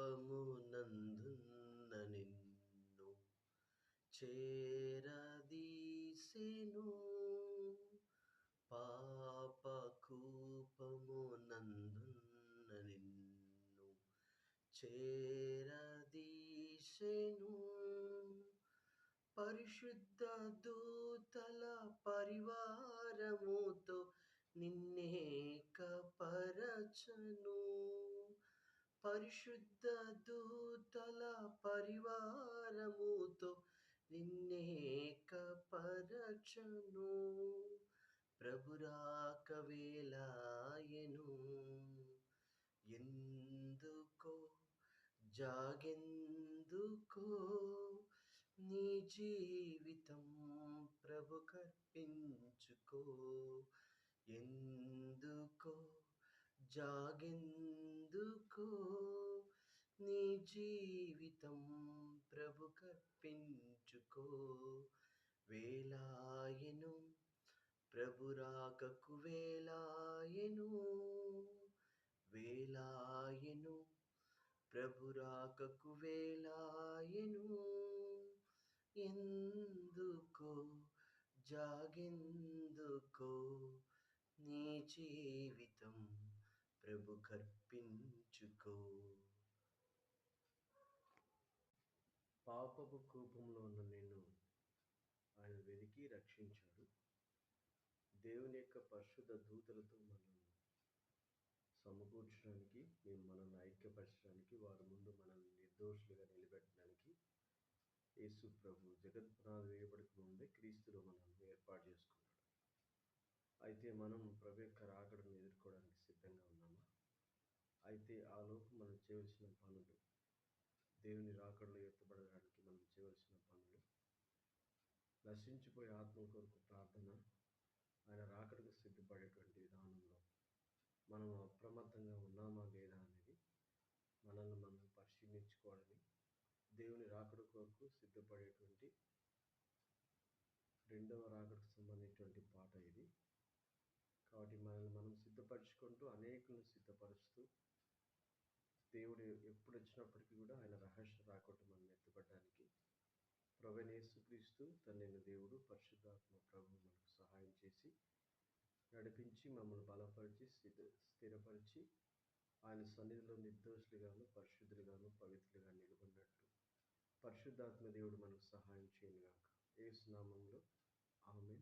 పాపకూపమునందున్న నిన్ను చేరదీసెను. పాపకూపమునందున్న నిన్ను చేరదీసెను. పరిశుద్ధ దూతల పరివారముతో నిన్నేకపరచను. పరిశుద్ధ దూతల పరివారముతో నిన్నేకపరచను ప్రభురాక వేలాయను. ఎందుకో జాగెందుకో నీ జీవితం ప్రభు కర్పించుకో. ఎందుకో జాగెందు జాగెందుకో నీ జీవితం ప్రభు కర్పించుకో వేలాయను ప్రభురాకకు వేలాయను. వేలాయను ప్రభురాకకు వేలాయను. ఎందుకో జాగెందుకో నీ జీవితం ప్రభు కర్పించుకో. పాపపు కూపంలో ఉన్న నేను ఆయన వెతికి రక్షించాడు. దేవుని యొక్క పరిశుద్ధ దూతలతో మనం సమకూర్చడానికి మేము మనల్ని ఐక్యపరచడానికి వారి ముందు మనల్ని నిర్దోషులుగా నిలబెట్టడానికి యేసు ప్రభు జగత్పునాది వేయబడక ముందే క్రీస్తులో మనల్ని ఏర్పాటు చేసుకున్నాడు. అయితే మనం ప్రభు యొక్క రాకడను ఎదుర్కోవడానికి సిద్ధంగా ఉన్నాం. అయితే ఆ లోపు మనం చేయవలసిన పనులు దేవుని రాకడలో ఎత్తబడడానికి మనం చేయవలసిన పనులు నశించిపోయే ఆత్మ కొరకు ప్రార్థన ఆయన రాకడకు సిద్ధపడేటువంటి విధానంలో మనం అప్రమత్తంగా ఉన్నామా లేదా అనేది మనల్ని మనం పరిశీలించుకోవాలని దేవుని రాకడ కొరకు సిద్ధపడేటువంటి రెండవ రాకడకు సంబంధించినటువంటి పాట ఇది. కాబట్టి మనల్ని మనం సిద్ధపరచుకుంటూ అనేకులను సిద్ధపరుస్తూ దేవుడు ఎప్పుడు వచ్చినప్పటికీ కూడా ఆయన రహస్య రాకుండా మనం ఎత్తుపడడానికి. ప్రవణేసుక్రీస్తు తనైన దేవుడు పరిశుద్ధాత్మ ప్రభు మనకు సహాయం చేసి నడిపించి మమ్మల్ని బలపరిచి స్థిర స్థిరపరిచి ఆయన సన్నిధిలో నిర్దోషులుగాను పరిశుద్ధులుగాను పవిత్రులుగా నిలబడినట్లు పరిశుద్ధాత్మ దేవుడు మనకు సహాయం చేయను గాక ఏ స్నామంలో ఆమె